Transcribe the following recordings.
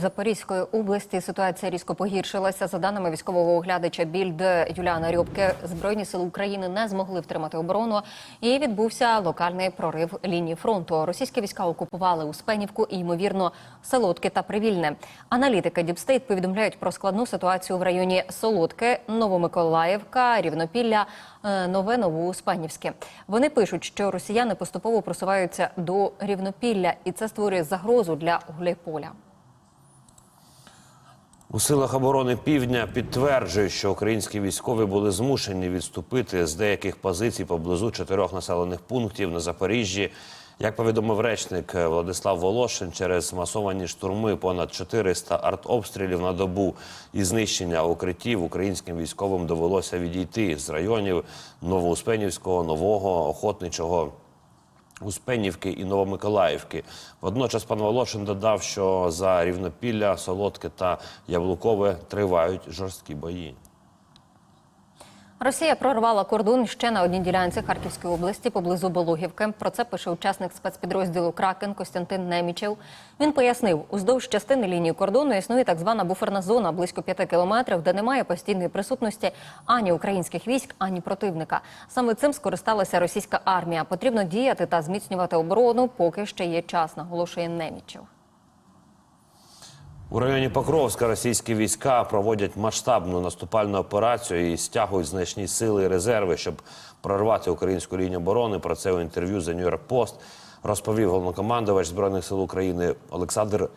Запорізької області ситуація різко погіршилася. За даними військового оглядача Більд Юліана Рьобке, збройні сили України не змогли втримати оборону, і відбувся локальний прорив лінії фронту. Російські війська окупували Успенівку і ймовірно Солодке та Привільне. Аналітики Діпстейт повідомляють про складну ситуацію в районі Солодке, Новомиколаївка, Рівнопілля, е, Нове Новоуспенівське. Вони пишуть, що росіяни поступово просуваються до Рівнопілля, і це створює загрозу для Гуляйполя. У силах оборони півдня підтверджують, що українські військові були змушені відступити з деяких позицій поблизу чотирьох населених пунктів на Запоріжжі. Як повідомив речник Владислав Волошин, через масовані штурми понад 400 артобстрілів на добу і знищення укриттів українським військовим довелося відійти з районів Новоуспенівського, Нового, Охотничого. Успенівки і Новомиколаївки. Водночас пан Волошин додав, що за Рівнопілля, Солодке та Яблукове тривають жорсткі бої. Росія прорвала кордон ще на одній ділянці Харківської області поблизу Бологівки. Про це пише учасник спецпідрозділу Кракен Костянтин Немічев. Він пояснив, уздовж частини лінії кордону існує так звана буферна зона близько п'яти кілометрів, де немає постійної присутності ані українських військ, ані противника. Саме цим скористалася російська армія. Потрібно діяти та зміцнювати оборону, поки ще є час, наголошує Немічев. У районі Покровська російські війська проводять масштабну наступальну операцію і стягують значні сили і резерви, щоб прорвати українську лінію оборони. Про це у інтерв'ю за Нью-Йорк Пост розповів головнокомандувач збройних сил України Олександр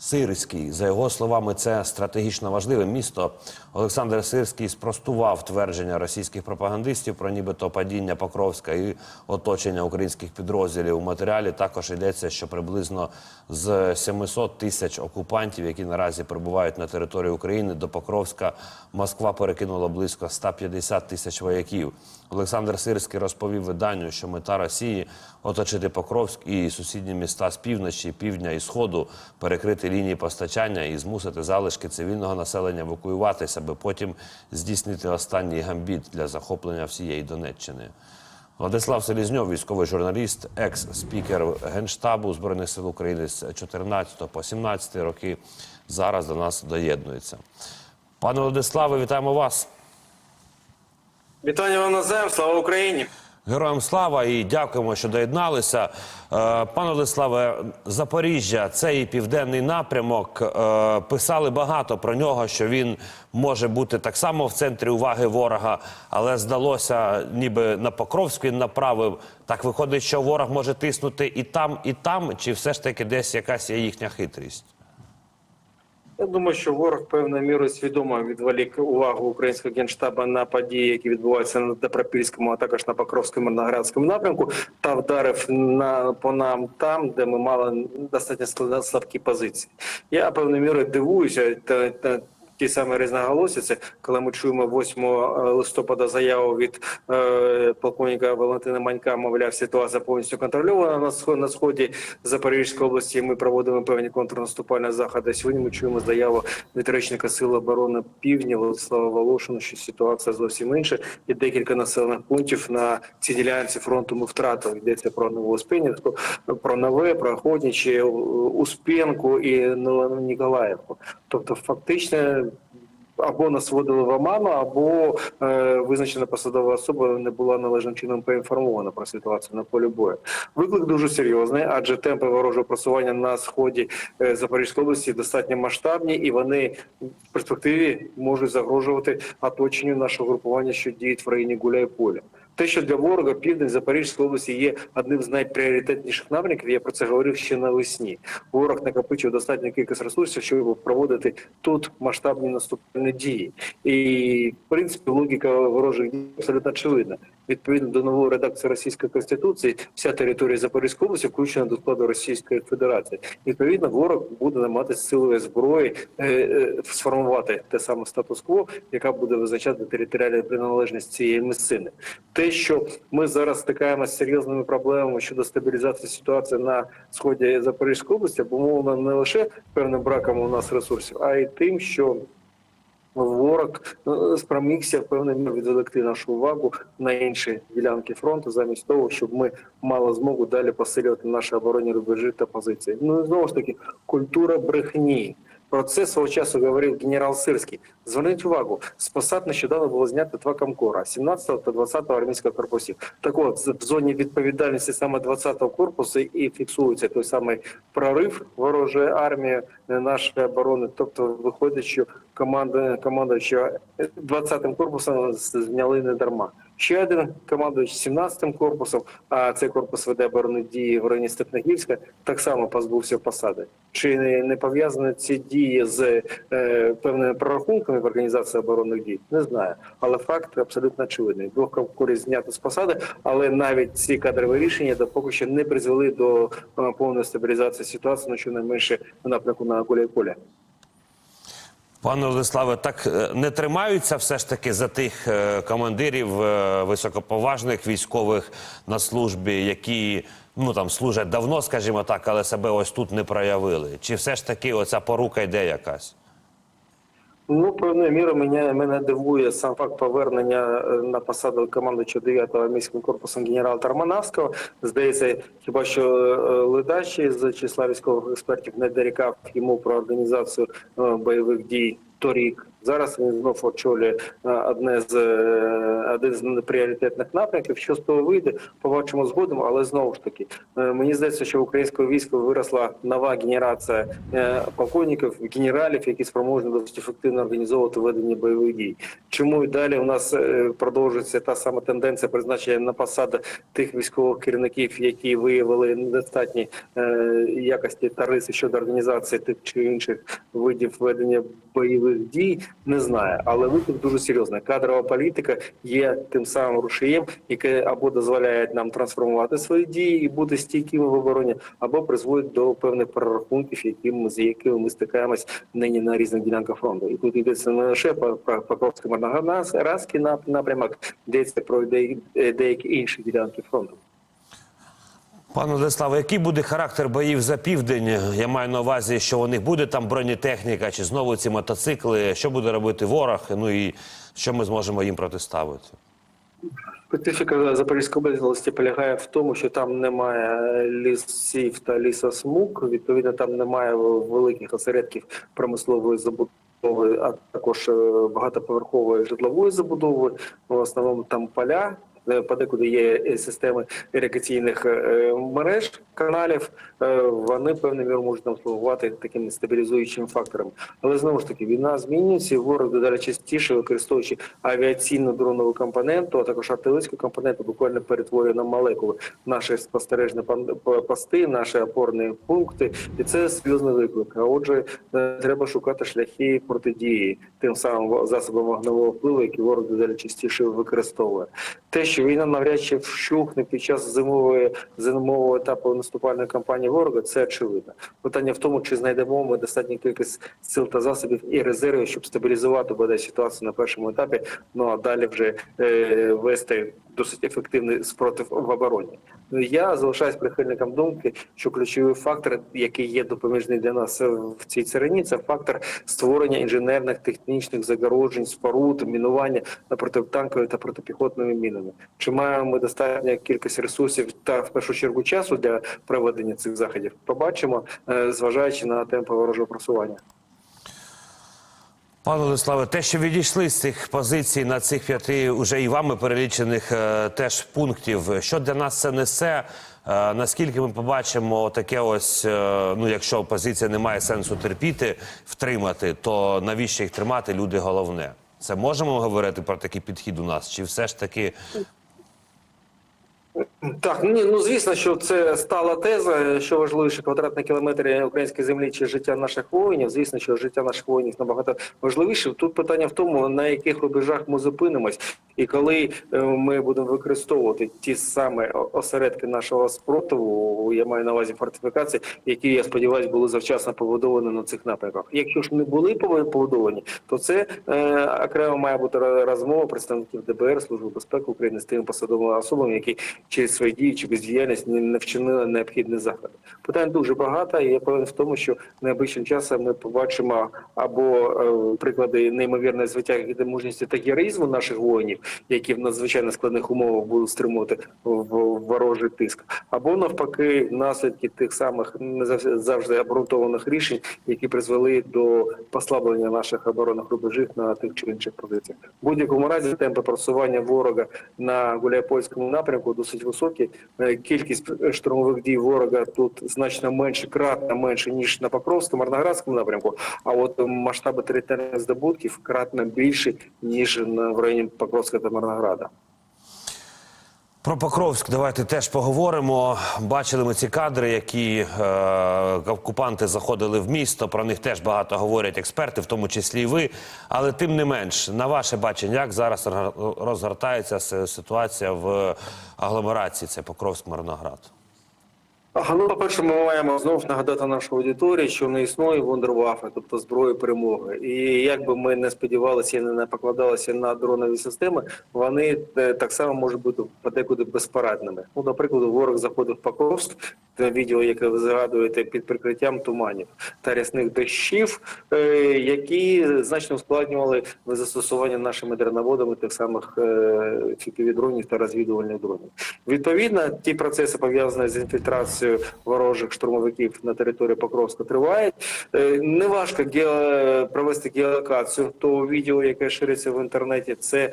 Сирський. За його словами, це стратегічно важливе місто. Олександр Сирський спростував твердження російських пропагандистів про нібито падіння Покровська і оточення українських підрозділів. У матеріалі також йдеться, що приблизно з 700 тисяч окупантів, які наразі перебувають на території України, до Покровська Москва перекинула близько 150 тисяч вояків. Олександр Сирський розповів виданню, що мета Росії оточити Покровськ і сусідні міста з півночі, півдня і сходу, перекрити лінії постачання і змусити залишки цивільного населення евакуюватися, аби потім здійснити останній гамбіт для захоплення всієї Донеччини. Владислав Селізньов, військовий журналіст, екс-спікер Генштабу Збройних сил України з 14 по 17 роки, зараз до нас доєднується. Пане Владиславе, вітаємо вас. Вітання вам назем, слава Україні! Героям слава і дякуємо, що доєдналися. Е, Пане Владиславе, Запоріжжя, цей південний напрямок. е, Писали багато про нього, що він може бути так само в центрі уваги ворога, але здалося, ніби на Покровську він направив. Так виходить, що ворог може тиснути і там, і там, чи все ж таки десь якась є їхня хитрість? Я думаю, що ворог певною мірою свідомо відволік увагу українського генштабу на події, які відбуваються на Добропільському, а також на Покровському Мирноградському напрямку, та вдарив на по нам там, де ми мали достатньо слабкі позиції. Я певною мірою дивуюся та ті самі різноголосиці, коли ми чуємо 8 листопада заяву від е, полковника Валентина Манька, мовляв, ситуація повністю контрольована на сході, на сході Запорізької області. Ми проводимо певні контрнаступальні заходи. Сьогодні ми чуємо заяву від речника Сил оборони Півдня Владислава Волошина, що ситуація зовсім інша, і декілька населених пунктів на цій ділянці фронту ми втратили. Йдеться про Новоуспенівську, про Нове, про Охотничі, Успенку і Ніколаївку. Тобто, фактично. Або нас вводили в оману, або е, визначена посадова особа не була належним чином поінформована про ситуацію на полі бою. Виклик дуже серйозний, адже темпи ворожого просування на сході е, Запорізької області достатньо масштабні, і вони в перспективі можуть загрожувати оточенню нашого групування, що діють в районі Гуляйполя. Те, що для ворога південь Запорізької області є одним з найпріоритетніших напрямків, я про це говорив ще навесні. Ворог накопичив достатню кількість ресурсів, щоб проводити тут масштабні наступальні дії. І в принципі логіка ворожих дій абсолютно очевидна. Відповідно до нової редакції Російської конституції, вся територія Запорізької області включена до складу Російської Федерації. Відповідно, ворог буде намагатися силою зброї е, е, сформувати те саме статус-кво, яка буде визначати територіальну приналежність цієї місцини. Те, що ми зараз стикаємося з серйозними проблемами щодо стабілізації ситуації на сході Запорізької області, обумовлено не лише певним браком у нас ресурсів, а й тим, що ворог е, спромігся мірою відволікти нашу увагу на інші ділянки фронту, замість того, щоб ми мали змогу далі посилювати наші оборонні рубежі та позиції. Ну і знову ж таки, культура брехні. Про це свого часу говорив генерал Сирський. Зверніть увагу, з посад нещодавно було знято два комкора 17 та 20 армійського корпусів. Так от в зоні відповідальності саме 20-го корпусу і фіксується той самий прорив ворожої армії е, нашої оборони. Тобто виходить, що команда командуючого 20-м корпусом зняли не дарма. Ще один командуючий 17-м корпусом, а цей корпус веде дії в районі Степногірська, так само позбувся посади. Чи не, не пов'язані ці дії з е, певними прорахунками в організації оборонних дій? Не знаю. Але факт абсолютно очевидний. Двох комкорів знято з посади, але навіть ці кадрові рішення поки що не призвели до е, повної стабілізації ситуації, ну щонайменше в напрямку на Гуляй-Поле. Пане Владиславе, так е, не тримаються все ж таки за тих е, командирів е, високоповажних військових на службі, які ну там служать давно, скажімо так, але себе ось тут не проявили. Чи все ж таки оця порука йде якась? Ну, певною мірою мене, мене дивує сам факт повернення е, на посаду командуючого 9-го міським корпусом генерала Тарманавського. Здається, хіба що е, Ледачі з числа військових експертів не дорікав йому про організацію е, бойових дій торік. Зараз він знов очолює е, одне з е, один з пріоритетних напрямків. Що з того вийде, побачимо згодом, але знову ж таки, е, мені здається, що в українського війська виросла нова генерація полковників, генералів, які спроможні досить ефективно організовувати ведення бойових дій. Чому і далі у нас продовжується та сама тенденція призначення на посади тих військових керівників, які виявили недостатні якості та риси щодо організації тих чи інших видів ведення бойових дій, не знаю. Але виклик дуже серйозний. Кадрова політика є тим самим рушієм, яке або дозволяє нам трансформувати свої дії і бути стійкими в обороні, або призводить до певних перерахунків, які ми з якими ми стикаємось нині на різних ділянках фронту. І тут йдеться не лише про Покровський Марноградський напрямок, йдеться про деякі інші ділянки фронту. Пане Владиславе, який буде характер боїв за південь? Я маю на увазі, що у них буде там бронетехніка, чи знову ці мотоцикли, що буде робити ворог? Ну і що ми зможемо їм протиставити? Специфіка Запорізької області полягає в тому, що там немає лісів та лісосмуг. Відповідно, там немає великих осередків промислової забудови, а також е, багатоповерхової житлової забудови. В основному там поля. Е, Подекуди є системи іригаційних е, мереж каналів. Е, Вони певною мірою можуть нам слугувати таким стабілізуючим фактором. Але знову ж таки, війна змінюється, ворог дедалі частіше, використовуючи авіаційну дронову компоненту, а також артилерійську компоненту, буквально перетворює на молекули наші спостережні пости, наші опорні пункти, і це серйозний виклик. А отже, треба шукати шляхи протидії тим самим засобам вогневого впливу, які ворог дедалі частіше використовує. Те, що війна навряд чи вщухне під час зимової зимового етапу наступальної кампанії ворога, це очевидно. Питання в тому, чи знайдемо ми достатню кількість сил та засобів і резервів, щоб стабілізувати бодай ситуацію на першому етапі. Ну а далі вже е, вести досить ефективний спротив в обороні. Ну, Я залишаюсь прихильником думки, що ключовий фактор, який є допоміжний для нас в цій царині, це фактор створення інженерних технічних загороджень, споруд, мінування на протитанковими та протипіхотними мінами. Чи маємо ми достатньо кількість ресурсів та в першу чергу часу для проведення цих заходів? Побачимо, е, зважаючи на темпи ворожого просування. Пане Владиславе, те, що відійшли з цих позицій на цих п'яти уже і вами перелічених е, теж пунктів, що для нас це несе? Е, наскільки ми побачимо таке ось, е, ну якщо опозиція не має сенсу терпіти, втримати, то навіщо їх тримати? Люди головне. Це можемо говорити про такий підхід у нас? Чи все ж таки Так, ні, ну звісно, що це стала теза. Що важливіше, квадратний кілометр української землі чи життя наших воїнів. Звісно, що життя наших воїнів набагато важливіше. Тут питання в тому, на яких рубежах ми зупинимось, і коли е, ми будемо використовувати ті самі осередки нашого спротиву, я маю на увазі фортифікації, які я сподіваюся були завчасно побудовані на цих напрямках. Якщо ж не були побудовані, то це е, окремо має бути розмова представників ДБР, Служби безпеки України з тими посадовими особами, які через свої дії чи бездіяльність не, вчинили необхідні заходи. Питань дуже багато, і я певен в тому, що найближчим часом ми побачимо або е, приклади неймовірної звитяги та мужності та героїзму наших воїнів, які в надзвичайно складних умовах будуть стримувати в ворожий тиск, або навпаки наслідки тих самих не завжди обґрунтованих рішень, які призвели до послаблення наших оборонних рубежів на тих чи інших позиціях. В будь-якому разі темпи просування ворога на Гуляйпольському напрямку досить високі. Е, Кількість штурмових дій ворога тут значно менше, кратно менше ніж на Покровському, Марноградському напрямку. А от масштаби територіальних здобутків кратно більші ніж в районі Покровська та Марнограда. Про Покровськ давайте теж поговоримо. Бачили ми ці кадри, які е, окупанти заходили в місто. Про них теж багато говорять експерти, в тому числі і ви. Але тим не менш, на ваше бачення, як зараз розгортається ситуація в агломерації? Це Покровськ-Марноград. Ага, ну, по-перше, ми маємо знов нагадати нашу аудиторію, що не існує вундервафи, тобто зброї перемоги. І як би ми не сподівалися і не покладалися на дронові системи, вони е, так само можуть бути подекуди безпорадними. Ну, наприклад, ворог заходив в Покровськ, те відео, яке ви згадуєте, під прикриттям туманів та рясних дощів, е, які значно ускладнювали застосування нашими дроноводами тих самих е, дронів та розвідувальних дронів. Відповідно, ті процеси пов'язані з інфільтрацією ворожих штурмовиків на території Покровська тривають. Е, Неважко ге- провести геолокацію того відео, яке шириться в інтернеті. Це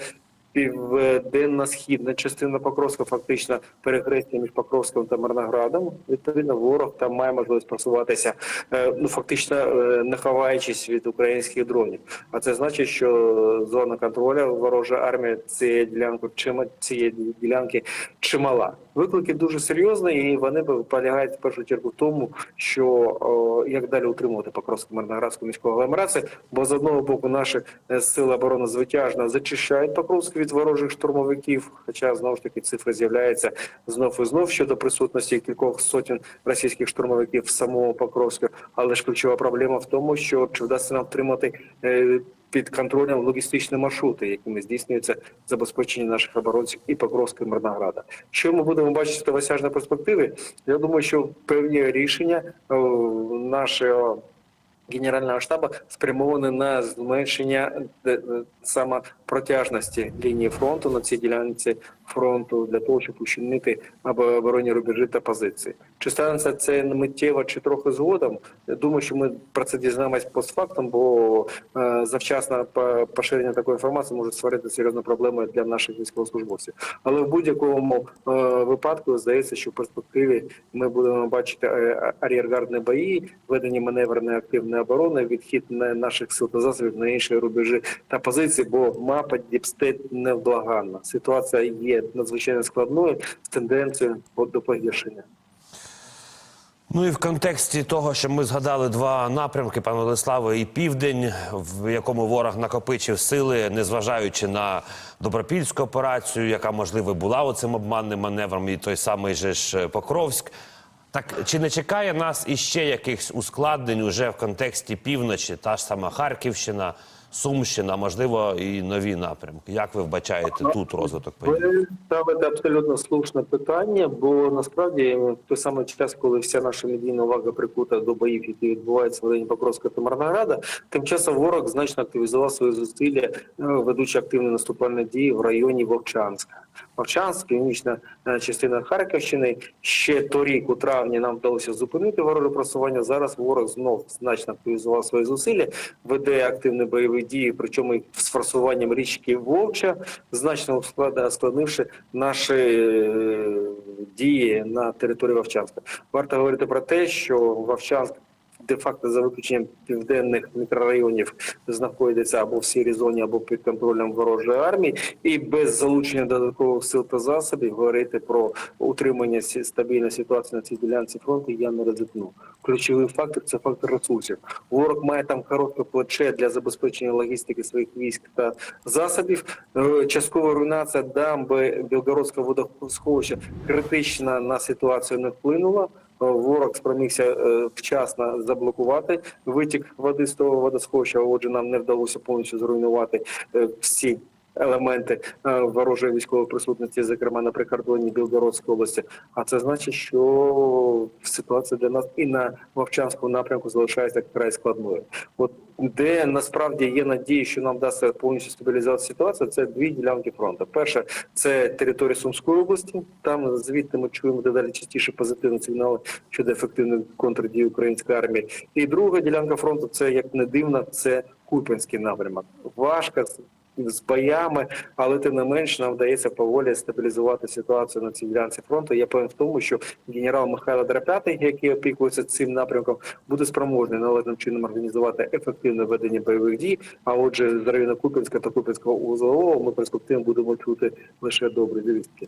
південна східна частина Покровська, фактично перехрестя між Покровськом та Марноградом. Відповідно, ворог там має можливість просуватися, е, ну фактично е, не ховаючись від українських дронів. А це значить, що зона контролю ворожа армія цієї ділянки чима цієї ділянки чимала. Виклики дуже серйозні, і вони полягають в першу чергу в тому, що як далі утримувати Покровську Марноградську міську агломерацію, бо з одного боку наші е, сили оборони звитяжно зачищають Покровськ від ворожих штурмовиків. Хоча знову ж таки цифри з'являються знов і знов щодо присутності кількох сотень російських штурмовиків в самому Покровську. Але ж ключова проблема в тому, що чи вдасться нам втримати. е, Під контролем логістичні маршрути, якими здійснюється забезпечення наших оборонців і Покровська і Мирнограда. Що ми будемо бачити в осяжній перспективі? Я думаю, що певні рішення нашого Генерального штабу спрямовані на зменшення е, е, саме лінії фронту на цій ділянці фронту для того, щоб ущільнити оборонні рубежі та позиції. Чи станеться це миттєво чи трохи згодом? Думаю, що ми про це дізнаємось постфактом, бо е, завчасне поширення такої інформації може створити серйозні проблеми для наших військовослужбовців. Але в будь-якому е, випадку здається, що в перспективі ми будемо бачити е, ар'єргардні бої, ведення маневреної активної оборони, відхід на наших сил та засобів на інші рубежі та позиції, бо мапа Діпстейт невблаганна. Ситуація є надзвичайно складною з тенденцією до погіршення. Ну і в контексті того, що ми згадали два напрямки, пане Владиславе, і південь, в якому ворог накопичив сили, незважаючи на добропільську операцію, яка можливо була оцим обманним маневром, і той самий же ж Покровськ. Так чи не чекає нас іще якихось ускладнень уже в контексті півночі, та ж сама Харківщина, Сумщина, можливо, і нові напрямки? Як ви вбачаєте тут розвиток подій? Ви ставите абсолютно слушне питання, бо насправді в той самий час, коли вся наша медійна увага прикута до боїв, які відбуваються в районі Покровська та Марнограда, тим часом ворог значно активізував свої зусилля, е, ведучи активні наступальні дії в районі Вовчанська. Вовчанськ, північна е, частина Харківщини. Ще торік, у травні, нам вдалося зупинити вороже просування. Зараз ворог знов значно активізував свої зусилля, веде активні бойові дії, причому з форсуванням річки Вовча, значно складнивши наші е, дії на території Вовчанська. Варто говорити про те, що Вовчанськ де-факто за виключенням південних мікрорайонів знаходиться або в сірій зоні, або під контролем ворожої армії, і без залучення додаткових сил та засобів говорити про утримання стабільної ситуації на цій ділянці фронту я не ризикну. Ключовий фактор це фактор ресурсів. Ворог має там коротке плече для забезпечення логістики своїх військ та засобів. Е, Часткова руйнація дамби Білгородського водосховища критично на ситуацію не вплинула. Е, Ворог спромігся е, вчасно заблокувати витік води з того водосховища. Отже, нам не вдалося повністю зруйнувати е, всі елементи е, ворожої військової присутності, зокрема на прикордонні Білгородської області. А це значить, що ситуація для нас і на Вовчанському напрямку залишається вкрай складною. От де насправді є надії, що нам вдасться повністю стабілізувати ситуацію, це дві ділянки фронту. Перша це територія Сумської області. Там звідти ми чуємо дедалі частіше позитивні сигнали щодо ефективної контрдії української армії. І друга ділянка фронту це як не дивно, це Куп'янський напрямок. Важко з- боями, але тим не менш нам вдається поволі стабілізувати ситуацію на цій ділянці фронту. Я певен в тому, що генерал Михайло Драпятий, який опікується цим напрямком, буде спроможний належним чином організувати ефективне ведення бойових дій. А отже, з району Купінська та Купінського узлового ми перспективно будемо чути лише добрі звістки.